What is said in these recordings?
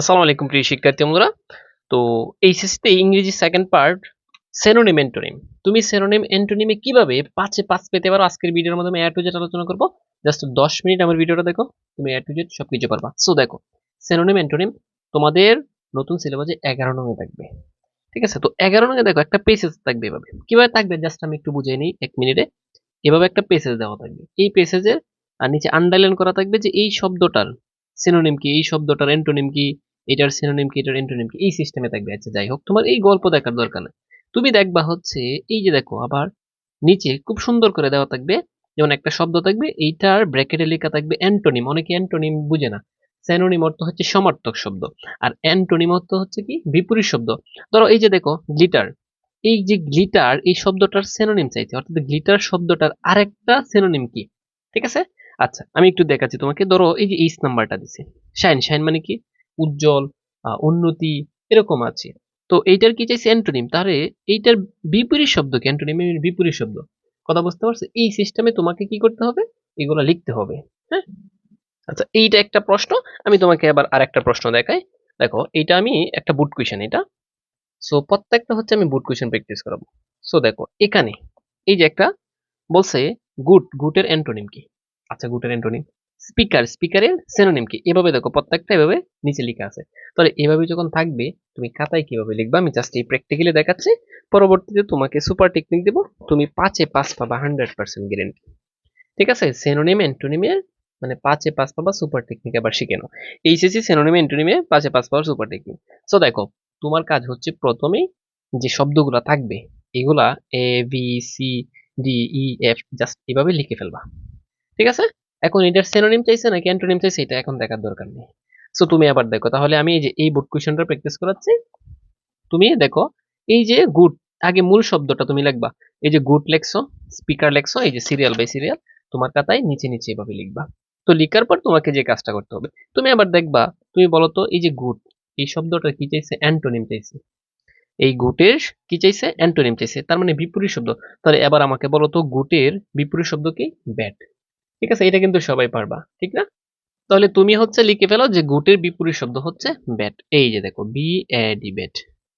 আসসালামু আলাইকুম, প্রিয় শিক্ষার্থী বন্ধুরা। তো এইচএসসিতে ইংরেজি সেকেন্ড পার্ট সেনোনিম এন্টোনিম তুমি সেনোনিম এন্টোনিমে কীভাবে পাঁচে পাঁচ পেতে পারো? আজকের ভিডিওর মাধ্যমে এ টু জেড আলোচনা করব। জাস্ট দশ মিনিট আমার ভিডিওটা দেখো, তুমি এ টু জেড সবকিছু পারবা সো দেখো সেনোনিম এন্টোনিম তোমাদের নতুন সিলেবাসে এগারো নঙে থাকবে। ঠিক আছে? তো এগারো নঙে দেখো, একটা পেসেজ থাকবে এভাবে। কীভাবে থাকবে? জাস্ট আমি একটু বুঝিয়ে নিই এক মিনিটে। এভাবে একটা পেসেজ দেওয়া থাকবে। এই পেসেজের আর নিচে আন্ডারলাইন করা থাকবে যে এই শব্দটার সিনোনিম কি, এই শব্দটার এন্টোনিম কি এটার সিনোনিম কি, এটার এন্টোনিম কি, এই সিস্টেমে থাকবে। আচ্ছা যাই হোক, তোমার এই গল্প দেখার দরকার নেই। তুমি দেখবা হচ্ছে, এই যে দেখো, আবার নিচে খুব সুন্দর করে দেওয়া থাকবে, যেমন একটা শব্দ থাকবে, এইটার ব্র্যাকেটে লেখা থাকবে অ্যান্টোনিম অনেকে অ্যান্টোনিম বুঝে না। স্যানোনিম অর্থ হচ্ছে সমার্থক শব্দ, আর অ্যান্টোনিম অর্থ হচ্ছে কি, বিপরীত শব্দ। ধরো, এই যে দেখো গ্লিটার এই যে গ্লিটার এই শব্দটার সেনোনিম চাইছে, অর্থাৎ গ্লিটার শব্দটার আরেকটা সেনোনিম কি? ঠিক আছে? আচ্ছা আমি একটু দেখাচ্ছি তোমাকে। ধরো, এই যে এইচ নাম্বারটা দিছে। শাইন শাইন মানে কি? উজ্জ্বল উন্নতি, এরকম আছে। তো এইটার কি চাইছে অ্যান্টোনিম? তাহলে এইটার বিপরীত শব্দ কি? অ্যান্টোনিমের বিপরীত শব্দ। কথা বুঝতে পারছ? এই সিস্টেমে তোমাকে কি করতে হবে? এগুলো লিখতে হবে। হ্যাঁ? আচ্ছা এইটা একটা প্রশ্ন। আমি তোমাকে আবার আর একটা প্রশ্ন দেখাই। দেখো, এইটা আমি একটা বুট কুইশন এটা। সো প্রত্যেকটা হচ্ছে আমি বুট কুইশন প্র্যাকটিস করাবো। সো দেখো, এখানে এই যে একটা বলছে, গুড, গুটের অ্যান্টোনিম কি? আচ্ছা গুটের অ্যান্টোনিম। স্পিকার স্পিকারের সিনোনিম কি? এভাবে দেখো, প্রত্যেকটা এভাবে নিচে লেখা আছে। তাহলে এভাবে যখন থাকবে, তুমি খাতায় কীভাবে লিখবা? আমি জাস্ট এই প্র্যাকটিক্যালি দেখাচ্ছি। পরবর্তীতে তোমাকে সুপার টেকনিক দেবো। তুমি পাঁচে পাঁচ পাবা হান্ড্রেড পার্সেন্ট গ্যারেন্টি ঠিক আছে? সেনোনিম অ্যান্টোনিমের মানে পাঁচে পাঁচ পাবা সুপার টেকনিক আবার শিখে নাও। এইচএসসি সেনোনিম অ্যান্টোনিমে পাঁচে পাঁচ পাবার সুপার টেকনিক সো দেখো, তোমার কাজ হচ্ছে প্রথমেই যে শব্দগুলো থাকবে, এগুলা A B C D E F just এভাবে লিখে ফেলবা। ঠিক আছে? এখন এটার সিনোনিম চাইছে নাকি অ্যান্টোনিম চাইছে এটা এখন দেখার দরকার নেই। সো তুমি আবার দেখো, তাহলে আমি এই যে, এই বুট কোয়েশনটা প্র্যাকটিস করাচ্ছি। তুমি দেখো, এই যে গুড আগে মূল শব্দটা তুমি লিখবা। এই যে গুড লেখছো স্পিকার লেখছো, এই যে সিরিয়াল বাই সিরিয়াল তোমার খাতায় নিচে নিচে এভাবে লিখবা। তো লিখার পর তোমাকে যে কাজটা করতে হবে, তুমি আবার দেখবা, তুমি বলো তো, এই যে গুড এই শব্দটা কি চাইছে? অ্যান্টোনিম চাইছে। এই গুটের কি চাইছে? অ্যান্টোনিম চাইছে। তার মানে বিপরীত শব্দ। তাহলে এবার আমাকে বলো তো গুটের বিপরীত শব্দ কি? ব্যাট ঠিক আছে? এটা কিন্তু সবাই পারবা, ঠিক না? তাহলে তুমি হচ্ছে লিখে ফেলো যে গুটের বিপরীত শব্দ হচ্ছে ব্যাট এই যে দেখো বি এ ডি ব্যাট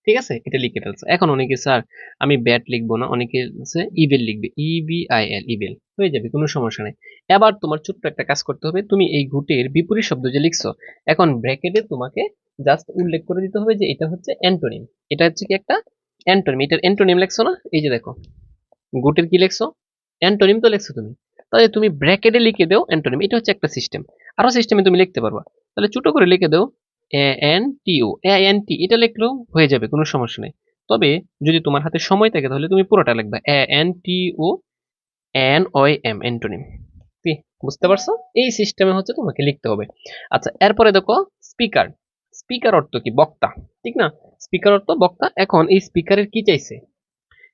ঠিক আছে? এটা লিখে ফেলছো। এখন অনেকে, স্যার, আমি ব্যাট লিখব না, অনেকে হচ্ছে ইবেল লিখবে। ই বি আই এল ইবেল হয়ে যাবে, কোনো সমস্যা নেই। এবার তোমার ছোট্ট একটা কাজ করতে হবে, তুমি এই গুটের বিপরীত শব্দ যে লিখছো, এখন ব্র্যাকেটে তোমাকে জাস্ট উল্লেখ করে দিতে হবে যে এটা হচ্ছে অ্যান্টোনিম এটা হচ্ছে কি একটা অ্যান্টোনিম এটার অ্যান্টোনিম লেখছো না? এই যে দেখো, গুটের কি লেখছো? অ্যান্টোনিম তো লেখছো তুমি। তাহলে তুমি ব্র্যাকেটে লিখে দাও অ্যান্টোনিম এটা হচ্ছে একটা সিস্টেম আরও সিস্টেমে তুমি লিখতে পারবা। তাহলে ছোট করে লিখে দাও এ এন টি ও এ এন টি এটা লিখলেও হয়ে যাবে, কোনো সমস্যা নেই। তবে যদি তোমার হাতে সময় থাকে, তাহলে তুমি পুরোটা লিখবা। A N T O N Y M antonym কি, বুঝতে পারছ? এই সিস্টেমে হচ্ছে তোমাকে লিখতে হবে। আচ্ছা এরপরে দেখো স্পিকার স্পিকার অর্থ কি? বক্তা। ঠিক না? স্পিকার অর্থ বক্তা। এখন এই স্পিকারের কি চাইছে?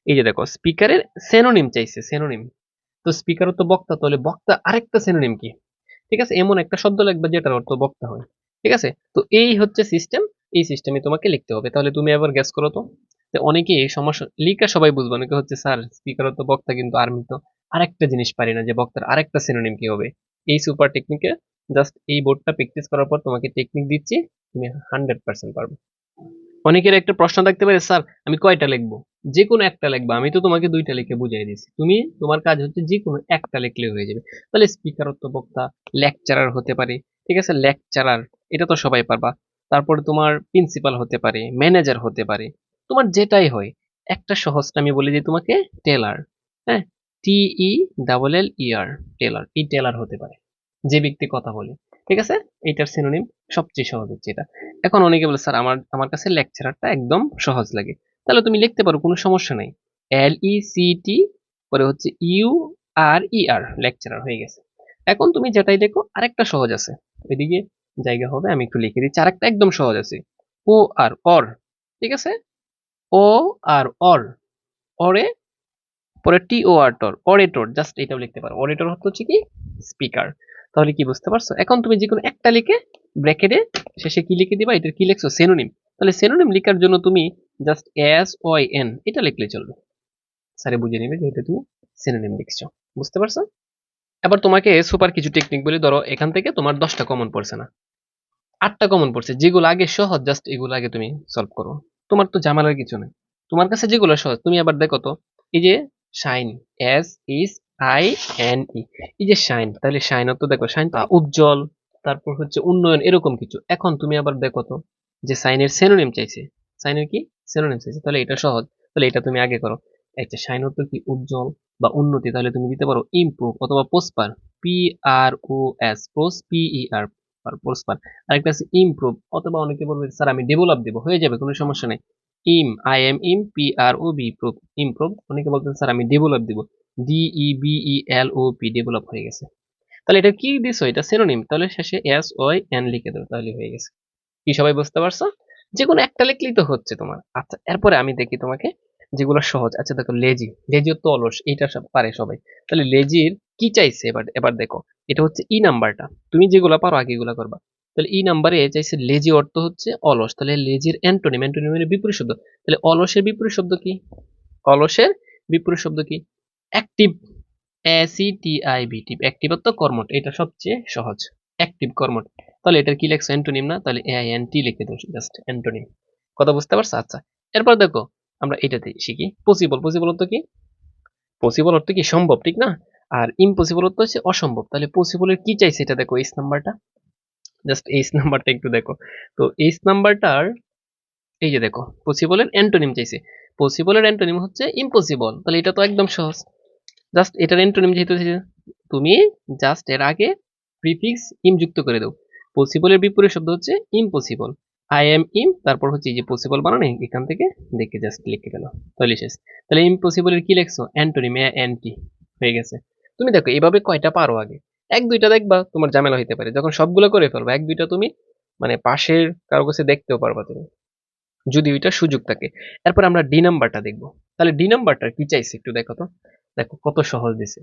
এই যে দেখো স্পিকারের সেনোনিম চাইছে সেনোনিম তো স্পিকার অর্থ বক্তা তাহলে বক্তা আরেকটা সেনোনিম কি? ঠিক আছে? এমন একটা শব্দ লিখবে যেটার অর্থ বক্তা হয়। ঠিক আছে? তো এই হচ্ছে সিস্টেম এই সিস্টেমে তোমাকে লিখতে হবে। তাহলে তুমি এবার গ্যাস করো তো। তো অনেকে এই সমস্যা, লিখা সবাই বুঝবে। অনেকে হচ্ছে, স্যার স্পিকার অর্থ বক্তা কিন্তু আমি তো আরেকটা জিনিস পারি না যে বক্তার আরেকটা সিনোনিম কি হবে। এই সুপার টেকনিকে জাস্ট এই বোর্ডটা প্র্যাকটিস করার পর তোমাকে টেকনিক দিচ্ছি, তুমি হান্ড্রেড পার্সেন্ট পারবে। অনেকের একটা প্রশ্ন থাকতে পারে, স্যার, আমি কয়টা লিখব? যে কোনো একটা লিখবা, আমি তো তোমাকে দুইটা লিখে বুঝিয়ে দিয়েছি। তুমি, তোমার কাজ হচ্ছে যে কোনো একটা লিখলে হয়ে যাবে। তাহলে স্পিকার অর্থ বক্তা লেকচারার হতে পারে, ঠিক আছে? লেকচারার এটা তো সবাই পারবা। তারপরে তোমার প্রিন্সিপাল হতে পারে ম্যানেজার হতে পারে, তোমার যেটাই হয়। একটা সহজটা আমি বলে দিই তোমাকে টেলার হ্যাঁ? T E double L E R teller E teller হতে পারে, যে ব্যক্তি কথা বলে, ঠিক আছে? এইটার সিনোনিম সবচেয়ে সহজ হচ্ছে এটা। এখন অনেকে বলে, স্যার, আমার আমার কাছে লেকচারারটা একদম সহজ লাগে। তাহলে তুমি লিখতে পারো, কোনো সমস্যা নেই। এল ই সি টি পরে হচ্ছে you R E R lecturer হয়ে গেছে। এখন তুমি যেটাই দেখো আরেকটা সহজ আছে। এদিকে জায়গা হবে, আমি একটু লিখে দিচ্ছি, আরেকটা একদম সহজ আছে। ও আর অর ঠিক আছে? ও আর অর অরে পরে টি ও আর টর অরেটর জাস্ট এটাও লিখতে পারো। অরেটর হচ্ছে কি? স্পিকার তাহলে কি বুঝতে পারছ? এখন তুমি যে কোনো একটা লিখে ব্র্যাকেটে শেষে কি লিখে দিবা? এটার কি লিখছো? সেনোনিম তাহলে সেনোনিম লেখার জন্য তুমি জাস্ট এস ওয়াই এন এটা লিখলে চলবে। স্যারে বুঝে নেবে যেহেতু তুমি সিনোনিম লিখছো। বুঝতে পারছ? এবার তোমাকে সুপার কিছু টেকনিক বলে। ধরো, এখান থেকে তোমার দশটা কমন পড়ছে না। আটটা কমন পড়ছে, যেগুলো আগে সহজ জাস্ট এগুলো আগে তুমি সলভ করো। তোমার তো জামালার কিছু নেই। তোমার কাছে যেগুলো সহজ, তুমি আবার দেখো তো, এই যে shine S H I N E এই যে শাইন তাহলে শাইন তো দেখো শাইন উজ্জ্বল, তারপর হচ্ছে উন্নয়ন, এরকম কিছু। এখন তুমি আবার দেখো তো যে সাইনের সেনোনিম চাইছে। সাইনের কি? সেনোনিম চাইছে। তাহলে এটা সহজ। তাহলে এটা তুমি আগে করো। আচ্ছা শাইন অর্থ কি? উজ্জ্বল বা উন্নতি। তাহলে তুমি দিতে পারো ইমপ্রুভ অথবা prosper P R O S পোস পিই আর পোস্পার আরেকটা আছে ইমপ্রুভ অথবা অনেকে বলবে, স্যার, আমি ডেভেলপ দেবো। হয়ে যাবে, কোনো সমস্যা নেই। Im I M im P R O V prove improve অনেকে বলতেন স্যার, আমি ডেভেলপ দিব। D E V E L O P develop হয়ে গেছে। তাহলে এটা কি দিছো? এটা সেনোনিম তাহলে শেষে এস ওয়াই এন লিখে দেবো তাহলে হয়ে গেছে। কি সবাই বুঝতে পারছ? যে কোনো একটা লিখলেই তো হচ্ছে তোমার। আচ্ছা এরপরে আমি দেখি তোমাকে যেগুলো সহজ। আচ্ছা দেখো, লেজি। লেজি তো অলস, এইটা সব পারে সবাই। তাহলে লেজির কি চাইছে? এবার এবার দেখো, এটা হচ্ছে ই নাম্বারটা। তুমি যেগুলো পারো, আগে এগুলো করবা। তাহলে ই নাম্বারে চাইছে লেজি অর্থ হচ্ছে অলস। তাহলে লেজির অ্যান্টোনিম অ্যান্টোনিমের বিপরীত শব্দ। তাহলে অলসের বিপরীত শব্দ কি? অলসের বিপরীত শব্দ কি? অ্যাক্টিভ এসিটিআইবি টিপ। অ্যাক্টিভ অর্থ কর্মট এটা সবচেয়ে সহজ। অ্যাক্টিভ কর্মট তাহলে এটার কি লেখছো? অ্যান্টোনিম না? তাহলে এ আই এন টি লিখে দেবো জাস্ট অ্যান্টোনিম কথা বুঝতে পারছ? আচ্ছা এরপর দেখো, আমরা এটাতে শিখি। পসিবল পসিবল অর্থ কি? পসিবল অর্থ কি সম্ভব, ঠিক না? আর ইম্পসিবল অর্থ হচ্ছে অসম্ভব। তাহলে পসিবলের কি চাইছে এটা দেখো এইচ নাম্বারটা জাস্ট এইচ নাম্বারটা একটু দেখো। তো এইচ নাম্বারটার এই যে দেখো পসিবলের অ্যান্টোনিম চাইছে। পসিবলের অ্যান্টোনিম হচ্ছে ইম্পসিবল তাহলে এটা তো একদম সহজ। জাস্ট এটার অ্যান্টোনিম যেহেতু, তুমি জাস্ট এর আগে প্রিফিক্স ইম যুক্ত করে দাও। পসিবলের বিপরীত শব্দ হচ্ছে ইম্পসিবল আই এম ইম তারপর হচ্ছে যে পসিবল বানানো এখান থেকে দেখে জাস্ট লিখে গেল। তাহলে শেষ। তাহলে ইম্পসিবলের কি লেখছো? অ্যান্টোনিম অ্যান্টি হয়ে গেছে। তুমি দেখো এইভাবে কয়টা পারো আগে? এক, দুইটা দেখবা, তোমার ঝামেলা হইতে পারে। যখন সবগুলো করে ফেলবা, এক, দুইটা তুমি মানে পাশের কারও কাছে দেখতেও পারবা তুমি। যদি ওইটা সুযোগ থাকে। এরপর আমরা ডি নাম্বারটা দেখব। তাহলে ডি নাম্বারটা কি চাইছে একটু দেখো তো? দেখো, কত সহজ দিছে।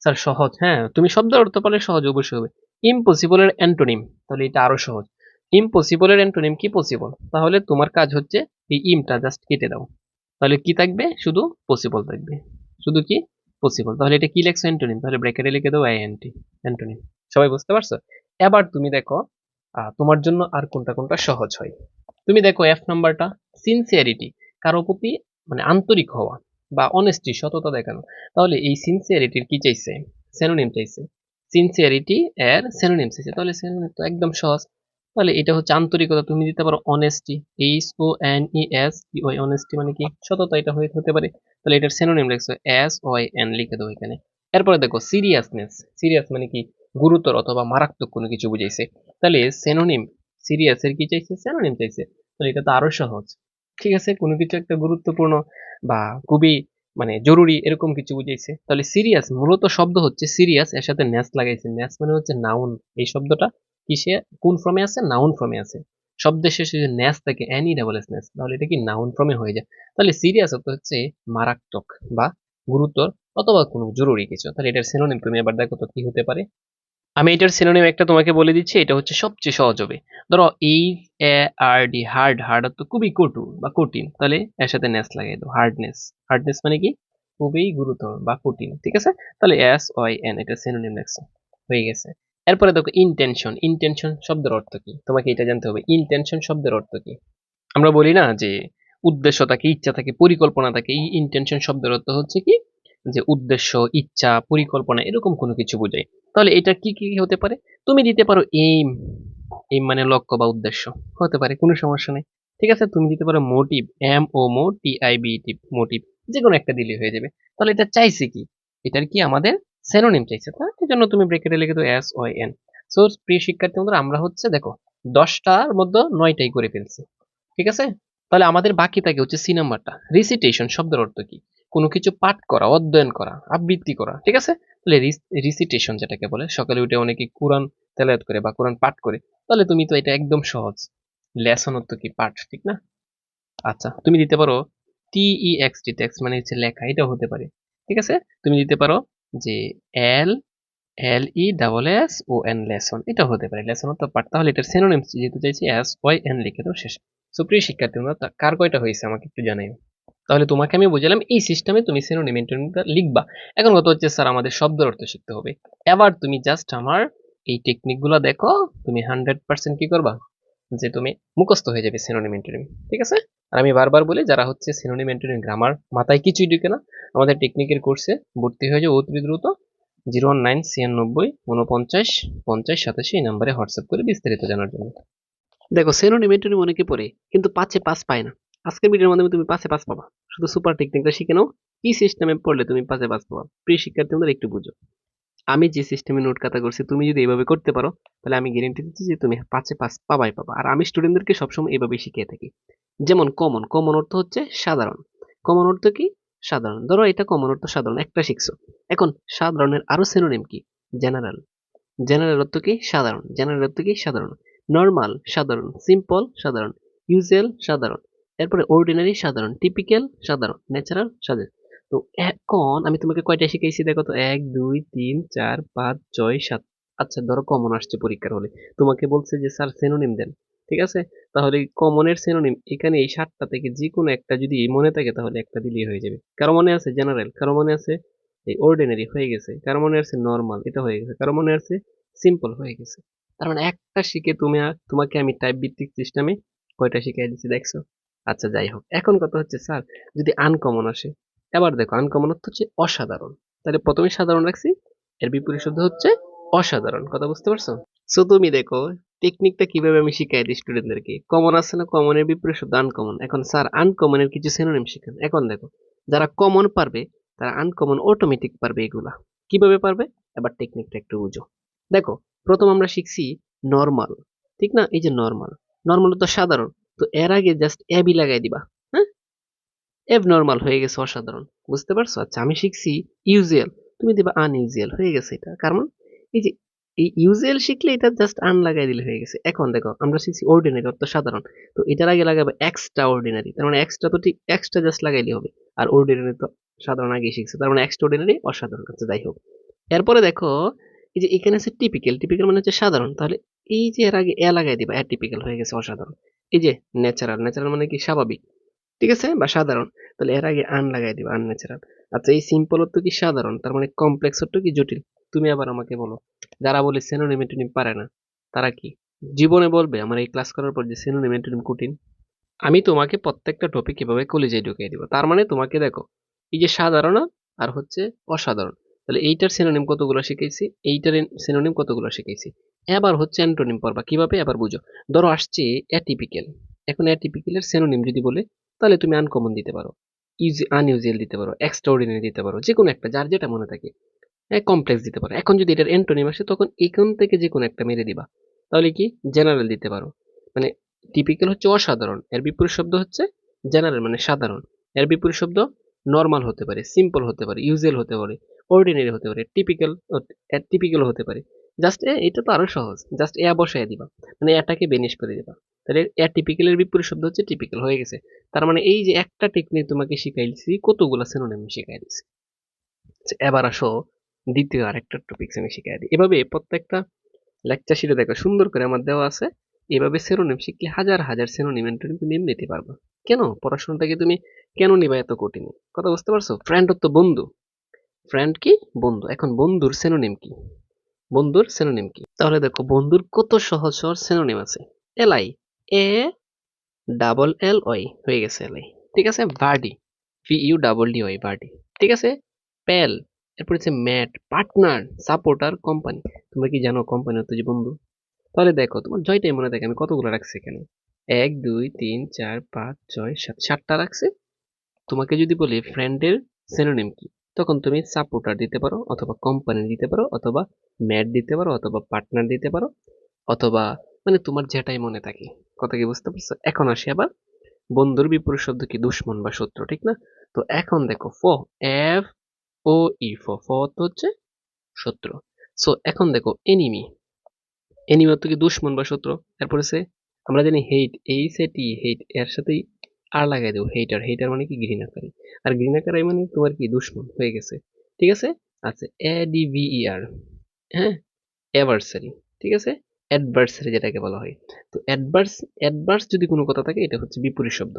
স্যার, সহজ হ্যাঁ। তুমি শব্দ অর্থ পারলে সহজ, অবশ্যই হবে। ইম্পসিবলের অ্যান্টোনিম তাহলে এটা আরও সহজ। ইম্পসিবলের অ্যান্টোনিম কি পসিবল তাহলে তোমার কাজ হচ্ছে এই ইমটা জাস্ট কেটে দাও। তাহলে কি থাকবে? শুধু পসিবল থাকবে। শুধু কি? পসিবল তাহলে এটা কি লেখছো? অ্যান্টোনিম তাহলে ব্র্যাকেটে লিখে দাও আই অ্যান্টোনিম সবাই বুঝতে পারছ? এবার তুমি দেখো তোমার জন্য আর কোনটা কোনটা সহজ হয়। তুমি দেখো এফ নাম্বারটা সিনসিয়ারিটি কারও প্রতি মানে আন্তরিক হওয়া বা অনেস্টি সততা দেখানো। তাহলে এই সিনসিয়ারিটির কি চাইছে? সেনোনিম চাইছে। সিনসিয়ারিটি এর সেনোনিম চাইছে তাহলে সেনোনিম তো একদম সহজ। তাহলে এটা হচ্ছে আন্তরিকতা, তুমি দিতে পারো honesty H O N E S E Y honesty মানে কি? সততা, এটা হয়ে হতে পারে। তাহলে এটার সেনোনিম লিখছো এস ওয়াই এন লিখে দেবো এখানে। এরপরে দেখো সিরিয়াসনেস সিরিয়াস মানে কি? গুরুতর অথবা মারাত্মক কোনো কিছু বুঝাইছে। তাহলে সেনোনিম সিরিয়াসের কি চাইছে? সেনোনিম চাইছে। তাহলে এটা তো আরও সহজ। ঠিক আছে? কোনো কিছু একটা গুরুত্বপূর্ণ বা খুবই মানে জরুরি এরকম কিছু বুঝাইছে। তাহলে সিরিয়াস মূলত শব্দ হচ্ছে সিরিয়াস এর সাথে ন্যাস লাগাইছে। ন্যাস মানে হচ্ছে নাউন এই শব্দটা কিসে, কোন ফর্মে আছে? নাউন ফর্মে আছে। শব্দের শেষে যে ন্যাস থাকে অ্যানি ডাবল ন্যাস, তাহলে এটা কি নাউন ফর্মে হয়ে যায়? তাহলে সিরিয়াস অর্থ হচ্ছে মারাত্মক বা গুরুতর অথবা কোনো জরুরি কিছু। তাহলে এটার সিনোনিম তুমি এবার দেখো তো কি হতে পারে? আমি এটার সিনোনিম একটা তোমাকে বলে দিচ্ছি, এটা হচ্ছে সবচেয়ে সহজ হবে। ধরো এই A R D hard hard তো খুবই কটু বা কঠিন। তাহলে এর সাথে নেস লাগাই দাও হার্ডনেস হার্ডনেস মানে কি? খুবই গুরুতর বা কঠিন, ঠিক আছে? তাহলে এস ওয়াই এন এটা সিনোনিম লেখছো। হয়ে গেছে। এরপরে দেখো ইনটেনশন ইনটেনশন শব্দের অর্থ কি? তোমাকে এটা জানতে হবে। ইনটেনশন শব্দের অর্থ কি? আমরা বলি না যে উদ্দেশ্য থাকে, ইচ্ছা থাকে, পরিকল্পনা থাকে। এই ইনটেনশন শব্দের অর্থ হচ্ছে কি? যে উদ্দেশ্য, ইচ্ছা, পরিকল্পনা, এরকম কোনো কিছু বোঝায়। তাহলে এটা কি কি হতে পারে? তুমি দিতে পারো এইম এইম মানে লক্ষ্য বা উদ্দেশ্য। হতে পারে, কোনো সমস্যা নেই। ঠিক আছে? তুমি দিতে পারো motive M O mo T I V tive motive যে কোনো একটা দিলে হয়ে যাবে। তাহলে এটা চাইছে কি? এটার কি আমাদের সেনোনিম চাইছে তা জন্য তুমি ব্রেকেটে লিখে দাও এস ওয়াই এন সো প্রিয় শিক্ষার্থী বন্ধুরা, আমরা হচ্ছে, দেখো, দশটার মধ্যে নয়টাই করে ফেলছি। ঠিক আছে? তাহলে আমাদের বাকি থাকে হচ্ছে সি নাম্বারটা। রিসিটেশন শব্দের অর্থ কি? কোনো কিছু পাঠ করা, অধ্যয়ন করা, আবৃত্তি করা, ঠিক আছে? তাহলে রিসিটেশন যেটাকে বলে, সকালে উঠে অনেকে কোরআন তেলায়াত করে বা কোরআন পাঠ করে, তাহলে তুমি তো এটা একদম সহজ। লেসন অর্থ কি পাঠ, ঠিক না? আচ্ছা তুমি দিতে পারো টিই এক্স টি টেক্সট মানে হচ্ছে লেখা, এটাও হতে পারে, ঠিক আছে? তুমি দিতে পারো যে L L E double S O N lesson এটা হতে পারে, লেসন পাঠ। তাহলে এটার সিনোনিম যেহেতু চাইছি এস ওয়াই এন লিখে দাও, শেষ। সুপ্রিয় শিক্ষার্থী কার কয়টা হয়েছে আমাকে একটু জানাই তাহলে তোমাকে আমি বুঝালাম এই সিস্টেমে তুমি সিনোনিম লিখবা। এখন কত হচ্ছে, স্যার, আমাদের শব্দের অর্থ শিখতে হবে। এবার তুমি জাস্ট আমার এই টেকনিকগুলো দেখো, তুমি হান্ড্রেড পার্সেন্ট কি করবা? যে তুমি মুখস্থ হয়ে যাবে সিনোনিম অ্যান্টোনিম ঠিক আছে? আর আমি বারবার বলি, যারা হচ্ছে সিনোনিম অ্যান্টোনিম গ্রামার মাথায় কিছুই ঢুকে না, আমাদের টেকনিকের কোর্সে ভর্তি হয়ে যাও অতি দ্রুত। জিরো ওয়ান নাইন ছিয়ানব্বই উনপঞ্চাশ পঞ্চাশ, সাতাশি এই নাম্বারে হোয়াটসঅ্যাপ করে বিস্তারিত জানার জন্য। দেখো সিনোনিম অ্যান্টোনিম অনেকে পড়ে? কিন্তু পাঁচে পাস পায় না। আজকের ভিডিওর মাধ্যমে তুমি পাঁচে পাস পাবা। শুধু সুপার টেকনিকটা শিখে নাও। কি সিস্টেমে পড়লে তুমি পাঁচে পাস পাবা? প্রিয় শিক্ষার্থী আমাদের একটু বুঝো। আমি যে সিস্টেমে নোট খাতা করছি, তুমি যদি এইভাবে করতে পারো, তাহলে আমি গ্যারেন্টি দিচ্ছি যে তুমি পাঁচে পাস পাবাই পাবা। আর আমি স্টুডেন্টদেরকে সবসময় এইভাবে শিখিয়ে থাকি। যেমন কমন কমন অর্থ হচ্ছে সাধারণ। কমন অর্থ কি? সাধারণ। ধরো এটা কমন অর্থ সাধারণ, একটা শিখছো। এখন সাধারণের আরও সিনোনিম কি? জেনারেল জেনারেল অর্থ কি? সাধারণ। জেনারেল অর্থ কি? সাধারণ। নর্মাল সাধারণ। সিম্পল সাধারণ। ইউজুয়াল সাধারণ। এরপরে অর্ডিনারি সাধারণ টিপিক্যাল সাধারণ ন্যাচারাল সাধারণ তো এখন আমি তোমাকে কয়টা শিখাইছি? দেখো তো, এক, দুই, তিন, চার, পাঁচ, ছয়, সাত। আচ্ছা ধরো কমন আসছে পরীক্ষার হলে। তোমাকে বলছে যে, স্যার সিনোনিম দেন। ঠিক আছে? তাহলে কমনের সিনোনিম এখানে এই সাতটা থেকে যে কোনো একটা যদি মনে থাকে, তাহলে একটা দিলেই হয়ে যাবে। কারও মনে আছে জেনারেল কারও মনে আছে এই অর্ডিনারি হয়ে গেছে, কারও মনে আছে নর্মাল এটা হয়ে গেছে, কারও মনে আছে সিম্পল হয়ে গেছে। তার মানে একটা শিখে তুমি তোমাকে আমি টাইপ ভিত্তিক সিস্টেমে কয়টা শিখাই দিচ্ছি দেখছ? আচ্ছা যাই হোক। এখন কথা হচ্ছে, স্যার, যদি আনকমন আসে, এবার দেখো আনকমন অর্থ হচ্ছে অসাধারণ। তাহলে প্রথমে সাধারণ রাখছি, এর বিপরীত শব্দ হচ্ছে অসাধারণ, কথা বুঝতে পারছ? সো তুমি দেখো টেকনিকটা কীভাবে আমি শিখাই দিই স্টুডেন্টদেরকে কমন আছে না কমনের বিপরীত শব্দ? আনকমন এখন স্যার আনকমনের কিছু সিনোনিম শিখান। এখন দেখো, যারা কমন পারবে, তারা আনকমন অটোমেটিক পারবে এগুলা। কীভাবে পারবে? এবার টেকনিকটা একটু বুঝো। দেখো, প্রথম আমরা শিখছি নর্মাল ঠিক না? এই যে নর্মাল নর্মাল তো সাধারণ। তো এর আগে জাস্ট এবি লাগাই দিবা হ্যাঁ? এব নর্মাল হয়ে গেছে অসাধারণ, বুঝতে পারছ? আচ্ছা আমি শিখছি ইউজুয়াল তুমি দিবা আনইউজুয়াল হয়ে গেছে এটা। কারণ এই যে, এই ইউজুয়াল শিখলে এটা জাস্ট আন লাগাই দিলে হয়ে গেছে। এখন দেখো, আমরা শিখছি অর্ডিনারি অর্থ সাধারণ। তো এটার আগে লাগাবে এক্সট্রা অর্ডিনারি তার মানে এক্সট্রা তো ঠিক এক্সট্রা জাস্ট লাগাইলে হবে। আর অর্ডিনারি তো সাধারণ আগে শিখছে, তার মানে এক্সট্রা অর্ডিনারি অসাধারণ। আচ্ছা যাই হোক। এরপরে দেখো, এই যে এখানে আছে টিপিক্যাল টিপিক্যাল মানে হচ্ছে সাধারণ। তাহলে এই যে এর আগে এ লাগাই দিবা অ্যাটিপিক্যাল হয়ে গেছে অসাধারণ। এই যে ন্যাচারাল ন্যাচারাল মানে কি স্বাভাবিক, ঠিক আছে? বা সাধারণ, তাহলে এর আগে আন লাগাই দিবা আন ন্যাচারাল আচ্ছা এই সিম্পল অর্থ কি সাধারণ? তার মানে কমপ্লেক্স অর্থ কি জটিল? তুমি আবার আমাকে বলো, যারা বলে সিনোনিম অ্যান্টোনিম পারে না, তারা কি? জীবনে বলবে আমার এই ক্লাস করার পর যে সিনোনিম অ্যান্টোনিম কঠিন। আমি তোমাকে প্রত্যেকটা টপিক এভাবে কলেজে ঢুকিয়ে দিব। তার মানে তোমাকে দেখো, এই যে সাধারণ আর হচ্ছে অসাধারণ। তাহলে এইটার সিনোনিম কতগুলো শিখেছি? এইটার সিনোনিম কতগুলো শিখেছি? এবার হচ্ছে অ্যান্টোনিম পড়বা কীভাবে? এবার বুঝো। ধরো, আসছে অ্যাটিপিক্যাল এখন অ্যাটিপিক্যালের সিনোনিম যদি বলে, তাহলে তুমি আনকমন দিতে পারো। ইউজি আনইউজুয়াল দিতে পারো এক্সট্রাঅর্ডিনারি দিতে পারো যে কোনো একটা, যার যেটা মনে থাকে। হ্যাঁ কমপ্লেক্স দিতে পারো। এখন যদি এটার অ্যান্টোনিম আসে, তখন এখান থেকে যে কোনো একটা মেরে দিবা। তাহলে কি? জেনারেল দিতে পারো। মানে টিপিক্যাল হচ্ছে অসাধারণ, এর বিপরীত শব্দ হচ্ছে জেনারেল মানে সাধারণ। এর বিপরীত শব্দ নর্মাল হতে পারে সিম্পল হতে পারে ইউজুয়াল হতে পারে। অর্ডিনারি হতে পারে টিপিক্যাল টিপিক্যাল হতে পারে। জাস্ট এটা তো আরও সহজ। জাস্ট এ বসায় দিবা। মানে এটাকে বেনিশ করে দিবা। তাহলে এ টিপিক্যালের বিপরীত শব্দ হচ্ছে টিপিক্যাল হয়ে গেছে। তার মানে এই যে একটা টেকনিক তোমাকে শিখাইছি কতগুলো সিনোনিম শিখাই দিছি। আচ্ছা, এবার আসো দ্বিতীয় আরেকটা টপিক আমি শিখাই দিই। এভাবে প্রত্যেকটা লেকচার শিটে দেখো সুন্দর করে আমার দেওয়া আছে। এভাবে সিনোনিম শিখলে হাজার হাজার অ্যান্টোনিম তুমি নিতে পারবা। কেন? পড়াশোনাটাকে তুমি কেন নিবা এত কঠিন? কথা বুঝতে পারছ? ফ্রেন্ড তো বন্ধু। ফ্রেন্ড কি? বন্ধু। এখন বন্ধুর সেনোনিম কি? বন্ধুর সেনোনিম কি? তাহলে দেখো, বন্ধুর কত সহজ সহজ সেনোনিম আছে? এলাই এ ডাবল এল ওয়াই হয়ে গেছে এলাই ঠিক আছে? Buddy B U double D Y buddy ঠিক আছে? পেল এরপর হচ্ছে ম্যাট পার্টনার সাপোর্টার কোম্পানি তোমরা কি জানো কোম্পানি হচ্ছে যে বন্ধু? তাহলে দেখো, তোমার জয়টাই মনে থাকে, আমি কতগুলো রাখছি এখানে? এক, দুই, তিন, চার, পাঁচ, ছয়, সাত, সাতটা রাখছে? তোমাকে যদি বলি ফ্রেন্ডের সেনোনিম কি? তখন তুমি সাপোর্টার দিতে পারো অথবা কোম্পানি দিতে পারো অথবা ম্যাট দিতে পারো অথবা পার্টনার দিতে পারো অথবা মানে তোমার যেটাই মনে থাকে। কথা কি বুঝতে পারছ? এখন আসি আবার। বন্ধুর বিপরীত শব্দ কি? দুশ্মন বা শত্রু, ঠিক না? তো এখন দেখো, ফ, এফ, ও, ই, ফ ফ তো হচ্ছে শত্রু। সো এখন দেখো এনিমি এনিমি অর্থ কি? দুশ্মন বা শত্রু। তারপরে সে, আমরা জানি হেইট এই সেটি হেইট এর সাথেই আর লাগাই দেবো হেইটার হেইটার মানে কি? ঘৃণাকারী আর ঘৃণাকারী মানে তোমার কি? দুশ্মন, হয়ে গেছে। ঠিক আছে? আচ্ছা এ ডি ভি ই আর হ্যাঁ? অ্যাভার্সারি ঠিক আছে? অ্যাডভার্সারি যেটাকে বলা হয়। তো অ্যাডভার্স অ্যাডভার্স যদি কোনো কথা থাকে, এটা হচ্ছে বিপরীত শব্দ।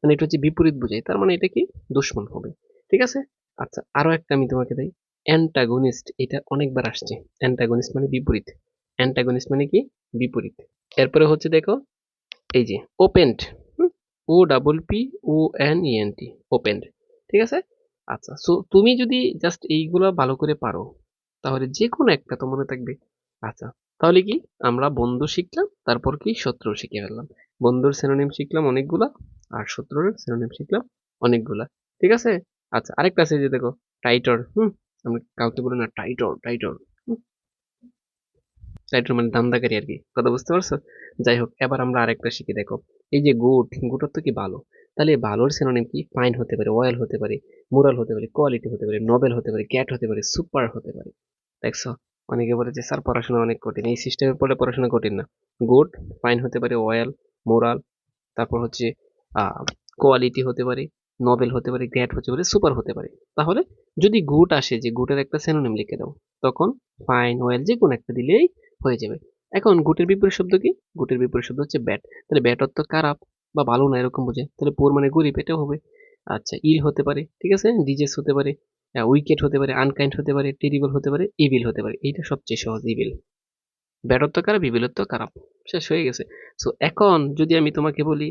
মানে এটা হচ্ছে বিপরীত বোঝায়। তার মানে এটা কি? দুশ্মন হবে। ঠিক আছে? আচ্ছা আরও একটা আমি তোমাকে দেই। অ্যান্টাগনিস্ট এটা অনেকবার আসছে। অ্যান্টাগনিস্ট মানে বিপরীত। অ্যান্টাগনিস্ট মানে কি? বিপরীত। এরপরে হচ্ছে দেখো, এই যে opponent O double P, O N E N T opponent ঠিক আছে? আচ্ছা সো তুমি যদি জাস্ট এইগুলো ভালো করে পারো, তাহলে যে কোনো একটা তো মনে থাকবে। আচ্ছা তাহলে কি? আমরা বন্ধু শিখলাম, তারপর কি? শত্রু শিখে ফেললাম। বন্ধুর সিনোনিম শিখলাম অনেকগুলা, আর শত্রুর সিনোনিম শিখলাম অনেকগুলা, ঠিক আছে? আচ্ছা আরেকটা আছে যে দেখো টাইটর হুম? আমরা কাউকে বলি না টাইটর টাইটর টাইটর মানে দামদাকারী আর কি, কথা বুঝতে পারছ? যাই হোক, এবার আমরা আরেকটা শিখে দেখো। এই যে গুড গুডর তো কি ভালো তাহলে ভালোর সিনোনিম কি ফাইন হতে পারে অয়েল হতে পারে মোরাল হতে পারে কোয়ালিটি হতে পারে নোবেল হতে পারে ক্যাট হতে পারে সুপার হতে পারে দেখছ অনেকে বলে যে স্যার পড়াশোনা অনেক কঠিন এই সিস্টেমে পড়লে পড়াশোনা কঠিন না গুড ফাইন হতে পারে অয়েল মোরাল তারপর হচ্ছে কোয়ালিটি হতে পারে নোবেল হতে পারে গ্রেট হতে পারে সুপার হতে পারে তাহলে যদি গুড আসে যে গুডের একটা সিনোনিম লিখে দাও তখন ফাইন ওয়েল যে কোনো একটা দিলেই হয়ে যাবে এখন গুটের বিপরীত শব্দ কি? গুটের বিপরীত শব্দ হচ্ছে ব্যাট তাহলে ব্যাট অর্থ খারাপ বা ভালো না এরকম বোঝে তাহলে পোর মানে গরিব, এটাও হবে। আচ্ছা ইল হতে পারে, ঠিক আছে? ডিজেস হতে পারে উইকেট হতে পারে আনকাইন্ড হতে পারে টেরিবল হতে পারে ইভিল হতে পারে। এইটা সবচেয়ে সহজ ইভিল ব্যাটত্ব খারাপ ইভিলত্ব খারাপ। শেষ হয়ে গেছে। সো এখন যদি আমি তোমাকে বলি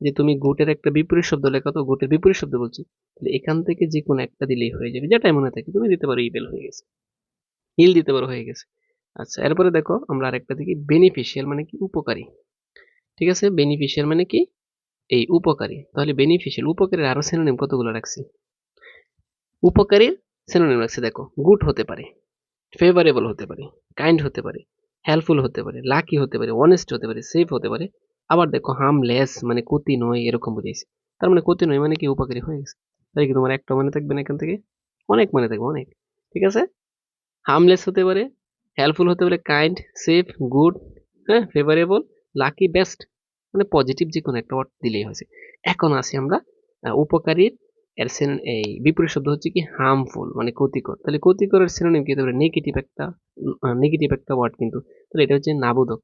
যে তুমি গোটের একটা বিপরীত শব্দ লেখা, তো গোটের বিপরীত শব্দ বলছি। তাহলে এখান থেকে যে কোনো একটা দিলেই হয়ে যাবে। যেটাই মনে থাকে, তুমি দিতে পারো ইভিল হয়ে গেছে। ইল দিতে পারো, হয়ে গেছে। আচ্ছা এরপরে দেখো আমরা আরেকটা দেখি বেনিফিশিয়াল মানে কি উপকারী। ঠিক আছে? বেনিফিশিয়াল মানে কি? এই উপকারী। তাহলে বেনিফিশিয়াল উপকারীর আরও সিনোনিম কতগুলো রাখছি? উপকারীর সিনোনিম রাখছি, দেখো গুড হতে পারে ফেভারেবল হতে পারে কাইন্ড হতে পারে হেল্পফুল হতে পারে লাকি হতে পারে অনেস্ট হতে পারে সেফ হতে পারে। আবার দেখো হার্মলেস মানে ক্ষতি নয়, এরকম বুঝেছি তার মানে ক্ষতি নয় মানে কি উপকারী হয়ে গেছে। তাই কি তোমার একটা মনে থাকবে না এখান থেকে? অনেক মনে থাকবে, অনেক। ঠিক আছে? হার্মলেস হতে পারে হেল্পফুল হতে পারে কাইন্ড সেফ গুড হ্যাঁ ফেভারেবল লাকি বেস্ট মানে পজিটিভ যে কোনো একটা ওয়ার্ড দিলেই হয়েছে। এখন আসি আমরা উপকারীর, এর এই বিপরীত শব্দ হচ্ছে কি হার্মফুল মানে ক্ষতিকর। তাহলে ক্ষতিকরের সিনোনিম কি? হতে পারে নেগেটিভ একটা নেগেটিভ একটা ওয়ার্ড কিন্তু। তাহলে এটা হচ্ছে নাবোধক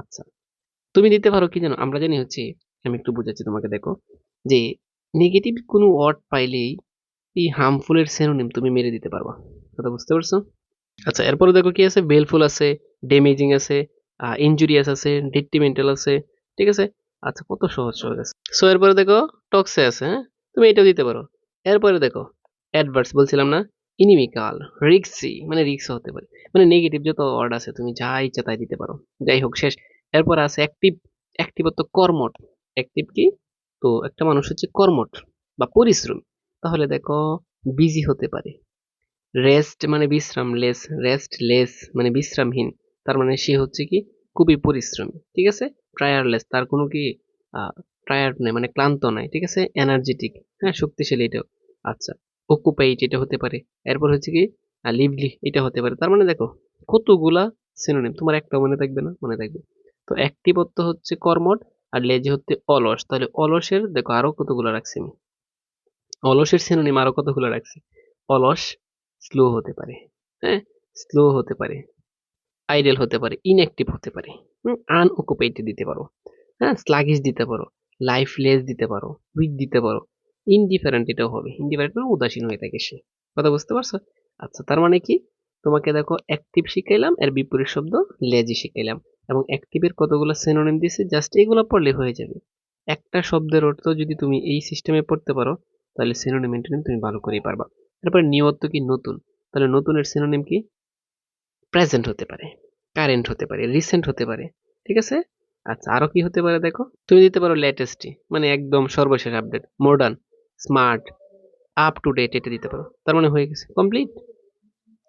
আচ্ছা তুমি দিতে পারো কি জানো? আমরা জানি হচ্ছে, আমি একটু বুঝাচ্ছি তোমাকে, দেখো, যে নেগেটিভ কোনো ওয়ার্ড পাইলেই এই হার্মফুলের সিনোনিম তুমি মেরে দিতে পারবা। কথা বুঝতে পারছ? আচ্ছা এরপরে দেখো কি আছে? বেলফুল আছে, ড্যামেজিং আছে ইনজুরিয়াস আছে, ডেট্রিমেন্টাল আছে, ঠিক আছে? আচ্ছা কত সহজ সহজ আছে সো এরপরে দেখো, টক্সে আছে হ্যাঁ? তুমি এটাও দিতে পারো। এরপরে দেখো, অ্যাডভার্স বলছিলাম না? ইনিমিকাল, রিক্সি মানে রিক্স হতে পারে। মানে নেগেটিভ যত ওয়ার্ড আছে, তুমি যা ইচ্ছা তাই দিতে পারো। যাই হোক, শেষ। এরপর আছে অ্যাক্টিভ অ্যাক্টিভ তো কর্মট অ্যাক্টিভ কি? তো একটা মানুষ হচ্ছে কর্মট বা পরিশ্রম। তাহলে দেখো, বিজি হতে পারে। রেস্ট মানে বিশ্রাম, লেস রেস্ট লেস মানে বিশ্রামহীন। তার মানে সে হচ্ছে কি? খুবই পরিশ্রমী, ঠিক আছে? ট্রায়ারলেস তার কোনো কি টায়ার্ড নেই মানে ক্লান্ত নাই, ঠিক আছে? এনার্জেটিক হ্যাঁ শক্তিশালী এটাও। আচ্ছা অকুপাইট এটা হতে পারে। এরপর হচ্ছে কি? লিভলি এটা হতে পারে। তার মানে দেখো, কতগুলা সিনোনিম তোমার একটা মনে থাকবে না? মনে থাকবে। তো অ্যাক্টিভত্ব হচ্ছে কর্মট আর লেজি হচ্ছে অলস। তাহলে অলসের, দেখো আরও কতগুলো রাখছি আমি? অলসের সিনোনিম আরও কতগুলো রাখছি? অলস স্লো হতে পারে হ্যাঁ? স্লো হতে পারে আইডেল হতে পারে ইনঅ্যাক্টিভ হতে পারে আনঅকুপাইটেড দিতে পারো হ্যাঁ? স্লাগিশ দিতে পারো লাইফলেস দিতে পারো উইক দিতে পারো ইনডিফারেন্ট এটাও হবে ইনডিফারেন্ট মানে উদাসীন হয়ে থাকে সে, কথা বুঝতে পারছ? আচ্ছা তার মানে কি? তোমাকে দেখো অ্যাক্টিভ শিখাইলাম, এর বিপরীত শব্দ লেজি শিখাইলাম, এবং অ্যাক্টিভের কতগুলো সিনোনিম দিয়েছে জাস্ট এগুলো পড়লে হয়ে যাবে। একটা শব্দের অর্থ যদি তুমি এই সিস্টেমে পড়তে পারো, তাহলে সিনোনিম তুমি ভালো করেই পারবা। তারপরে নিয়ত কি নতুন? তাহলে নতুনের সিনোনিম কি? প্রেজেন্ট হতে পারে কারেন্ট হতে পারে রিসেন্ট হতে পারে, ঠিক আছে? আচ্ছা আরও কি হতে পারে দেখো? তুমি দিতে পারো লেটেস্টই মানে একদম সর্বশেষ update modern smart up to date এটা দিতে পারো, তার মানে হয়ে গেছে কমপ্লিট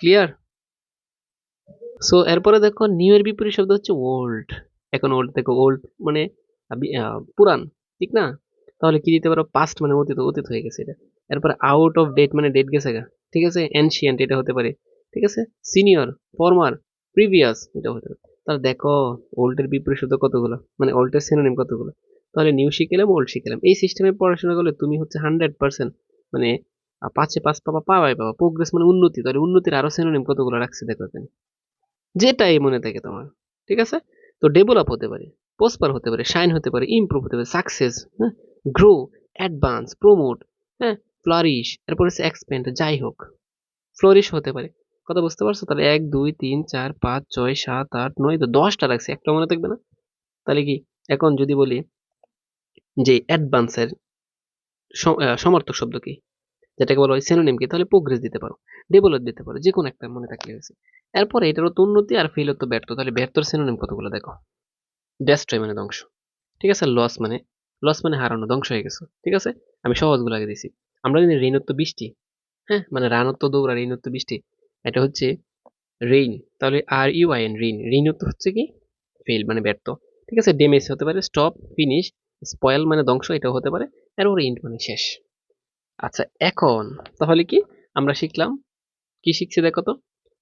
ক্লিয়ার সো এরপরে দেখো নিউ এর বিপরীত শব্দ হচ্ছে ওল্ড এখন ওল্ড দেখো ওল্ড মানে পুরান ঠিক না? তাহলে কি দিতে পারো? পাস্ট মানে অতীত অতীত হয়ে গেছে এটা। এরপরে আউট অফ ডেট মানে ডেট গেছে গা। ঠিক আছে? এনশিয়েন্ট এটা হতে পারে। ঠিক আছে? সিনিয়র ফর্মার প্রিভিয়াস এটা হতে পারে। তাহলে দেখো ওল্ডের বিপরীত শব্দ কতগুলো? মানে ওল্ডের সিনোনিম কতগুলো? তাহলে নিউ শিখেলাম ওল্ড শিখেলাম। এই সিস্টেমে পড়াশোনা করলে তুমি হচ্ছে হান্ড্রেড পার্সেন্ট মানে পাঁচে পাঁচ পাবা, পাওয়াই পাবা। প্রোগ্রেস মানে উন্নতি। তাহলে উন্নতির আরও সিনোনিম কতগুলো রাখছে দেখো এখানে। যেটাই মনে থাকে তোমার। ঠিক আছে? তো ডেভেলপ হতে পারে। প্রসপার হতে পারে শাইন হতে পারে ইমপ্রুভ হতে পারে সাকসেস হ্যাঁ? গ্রো অ্যাডভান্স প্রমোট হ্যাঁ ফ্লারিশ এরপর হচ্ছে এক্সপেন্ড যাই হোক ফ্লোরিশ হতে পারে। কথা বুঝতে পারছ? তাহলে এক, দুই, তিন, চার, পাঁচ, ছয়, সাত, আট, নয়, তো দশটা রাখছি একটা মনে থাকবে না? তাহলে কি? এখন যদি বলি যে অ্যাডভান্সের সমর্থক শব্দ কি? যেটাকে বলা হয় সিনোনিম কি? তাহলে প্রোগ্রেস দিতে পারো ডেভেলপ দিতে পারো, যে কোনো একটা মনে থাকলে হয়েছে। এরপরে এটারও তো উন্নতি আর ফেল তো ব্যর্থ, তাহলে ব্যর্থর সিনোনিম কতগুলো দেখো? ডেস্ট্রয় মানে ধ্বংস, ঠিক আছে? লস মানে লস মানে হারানো, ধ্বংস হয়ে গেছে, ঠিক আছে? আমি সহজগুলো আগে দিছি। আমরা যদি ঋণত্ব বৃষ্টি হ্যাঁ? মানে রানত্ব দৌড়া ঋণত্ব বৃষ্টি। এটা হচ্ছে রেইন তাহলে আর ইউ আই এন ঋণ ঋণত্ব হচ্ছে কি? ফেল মানে ব্যর্থ, ঠিক আছে? ড্যামেজ হতে পারে স্টপ ফিনিশ স্পয়েল মানে ধ্বংস, এটাও হতে পারে আর ওর ইন্ট মানে শেষ। আচ্ছা এখন তাহলে কি? আমরা শিখলাম, কি শিখছি দেখো তো?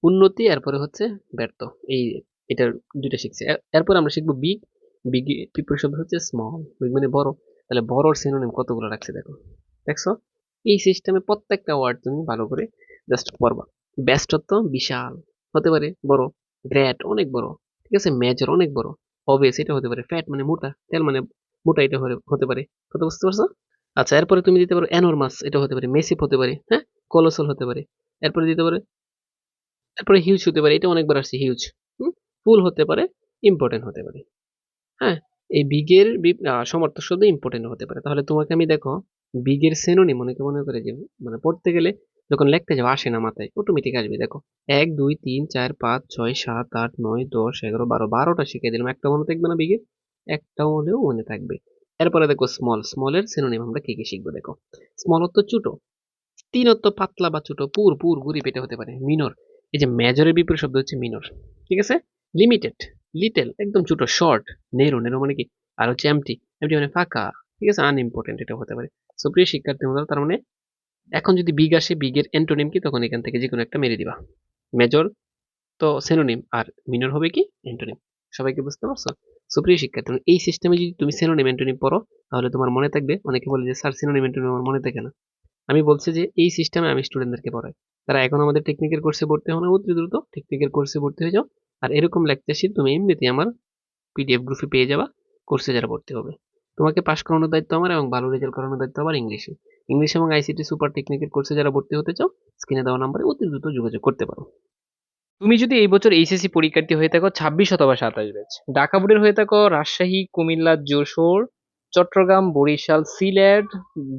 উন্নতি, এরপরে হচ্ছে ব্যর্থ, এই এটার দুইটা শিখছি। এর- এরপর আমরা শিখব বিগ বিগ পিপল শব্দ হচ্ছে স্মল বিগ মানে বড়। তাহলে বড়র সিনোনিম কতগুলো রাখছে দেখো। দেখছ? এই সিস্টেমে প্রত্যেকটা ওয়ার্ড তুমি ভালো করে জাস্ট পড়বা। ব্যস্তত্ব বিশাল, হতে পারে বড় গ্রেট অনেক বড়, ঠিক আছে? মেজর অনেক বড় অবেস এটা হতে পারে। ফ্যাট মানে মোটা, তেল মানে মোটা এটা হতে- পারে। কথা বুঝতে পারছ? আচ্ছা এরপরে তুমি দিতে পারো অ্যানোরমাস এটা হতে পারে। মেসিভ হতে পারে হ্যাঁ? কলোসল হতে পারে। এরপরে দিতে পারে, এরপরে হিউজ হতে পারে। এটা অনেকবার আসছে হিউজ ফুল হতে পারে ইম্পর্টেন্ট হতে পারে। হ্যাঁ এই বিগের সমর্থক শব্দ ইম্পর্টেন্ট হতে পারে। তাহলে তোমাকে আমি দেখো, বিগের সেনোনিম অনেকে মনে করে যে মানে পড়তে গেলে যখন লিখতে যাব আসে না মাথায় অটোমেটিক আসবে। দেখো, এক, দুই, তিন, চার, পাঁচ, ছয়, সাত, আট, নয়, দশ, এগারো, বারো, বারোটা শিখে দিলাম। একটা মনে থাকবে না বিগের, একটা হলেও মনে থাকবে। এরপরে দেখো স্মল স্মলের সিনোনিম আমরা কি কি শিখব দেখো? স্মল অর্থ ছোট, তিন অর্থ পাতলা বা ছোট, পুর পুর, গুড়ি পেটে হতে পারে মিনর এই যে মেজরের বিপরীত শব্দ হচ্ছে মিনর ঠিক আছে? লিমিটেড লিটেল একদম ছোট শর্ট নেরো নেরো মানে কি? আর হচ্ছে এমটি এমটি মানে ফাঁকা, ঠিক আছে? আনইম্পর্টেন্ট এটা হতে পারে। সো প্রিয় শিক্ষার্থী বন্ধুরা, তার মানে এখন যদি বিগ আসে বিগের এন্টোনিম কি, তখন এখান থেকে যে কোনো একটা মেরে দিবা। মেজর তো সেনোনিম আর মিনর হবে কি? এন্টোনিম সবাইকে বুঝতে পারছ? সো প্রিয় শিক্ষার্থী এই সিস্টেমে যদি তুমি সেনোনিম এন্টোনিম পড়ো, তাহলে তোমার মনে থাকবে, অনেকে বলে যে, স্যার সিনোনিম এন্টোনিম আমার মনে থাকে না। আমি বলছি যে, এই সিস্টেমে আমি স্টুডেন্টদেরকে পড়াই। তারা এখন আমাদের টেকনিকের কোর্সে ভর্তি হওয়া অতি দ্রুত টেকনিকের কোর্সে ভর্তি হয়ে যাও। আর এরকম লেকচার শিট তুমি এমনিতেই আমার পিডিএফ গ্রুপে পেয়ে যাবা কোর্সে যারা ভর্তি হবে। তোমাকে পাশ করানোর দায়িত্ব আমার এবং ভালো রেজাল্ট করানোর দায়িত্ব আমার ইংলিশে। ইংলিশ এবং আইসিটি সুপার টেকনিকের কোর্সে যারা ভর্তি হতে চাও স্ক্রিনে দেওয়া নাম্বারে অতি দ্রুত যোগাযোগ করতে পারো। তুমি যদি এই বছর এইচএসসি পরীক্ষার্থী হয়ে থাকো, ছাব্বিশ অথবা সাতাশ ব্যাচ ঢাকা বোর্ডের হয়ে থাকো, রাজশাহী, কুমিল্লা, যশোর চট্টগ্রাম, বরিশাল, সিলেট,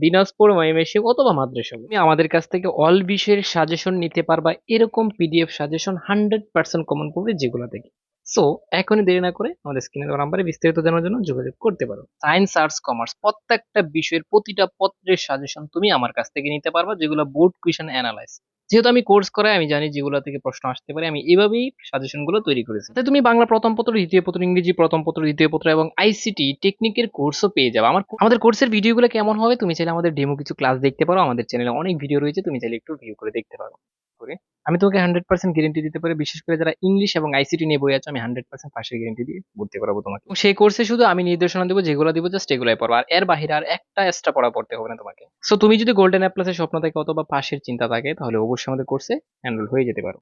দিনাজপুর, ময়মনসিংহ অথবা মাদ্রাসা। তুমি আমাদের কাছ থেকে অল বিষয়ের সাজেশন নিতে পারবা। এরকম PDF suggestion hundred percent common পড়বে যেগুলো থেকে সো এখনই দেরি না করে আমাদের স্ক্রিনে দেওয়া নাম্বারে বিস্তারিত জানার জন্য যোগাযোগ করতে পারো। সায়েন্স আর্টস কমার্স প্রত্যেকটা বিষয়ের প্রতিটা পত্রের সাজেশন তুমি আমার কাছ থেকে নিতে পারবা, যেগুলো বোর্ড কুয়েশন অ্যানালাইজ যেহেতু আমি কোর্স করাই, আমি জানি যেগুলো থেকে প্রশ্ন আসতে পারে, আমি এভাবেই সাজেশনগুলো তৈরি করেছি। তাই তুমি বাংলা প্রথম পত্র, দ্বিতীয় পত্র, ইংরেজি প্রথম পত্র, দ্বিতীয় পত্র এবং আইসিটি টেকনিকের কোর্সও পেয়ে যাবে। আমার আমাদের কোর্সের ভিডিওগুলো কেমন হবে, তুমি চাইলে আমাদের ডেমো কিছু ক্লাস দেখতে পারো। আমাদের চ্যানেলে অনেক ভিডিও রয়েছে, তুমি চাইলে একটু ভিউ করে দেখতে পারো। করে আমি তোমাকে হান্ড্রেড পার্সেন্ট গ্যারেন্টি দিতে পারি, বিশেষ করে যারা ইংলিশ এবং আইসিটি নিয়ে বই আছে, আমি হান্ড্রেড পার্সেন্ট পাশের গ্যারেন্টি দিয়ে ভর্তি করাবো তোমাকে। সেই কোর্সে শুধু আমি নির্দেশনা দেবো, যেগুলো দিব জাস্ট এগুলাই পড়ো। আর এর বাহিরে আর একটা এক্সট্রা পড়া পড়তে হবে না তোমাকে। সো তুমি যদি গোল্ডেন অ্যাপ্লাসের স্বপ্ন থাকে অথবা পাশের চিন্তা থাকে, তাহলে অবশ্যই আমাদের কোর্সে এনরোল হয়ে যেতে পারো।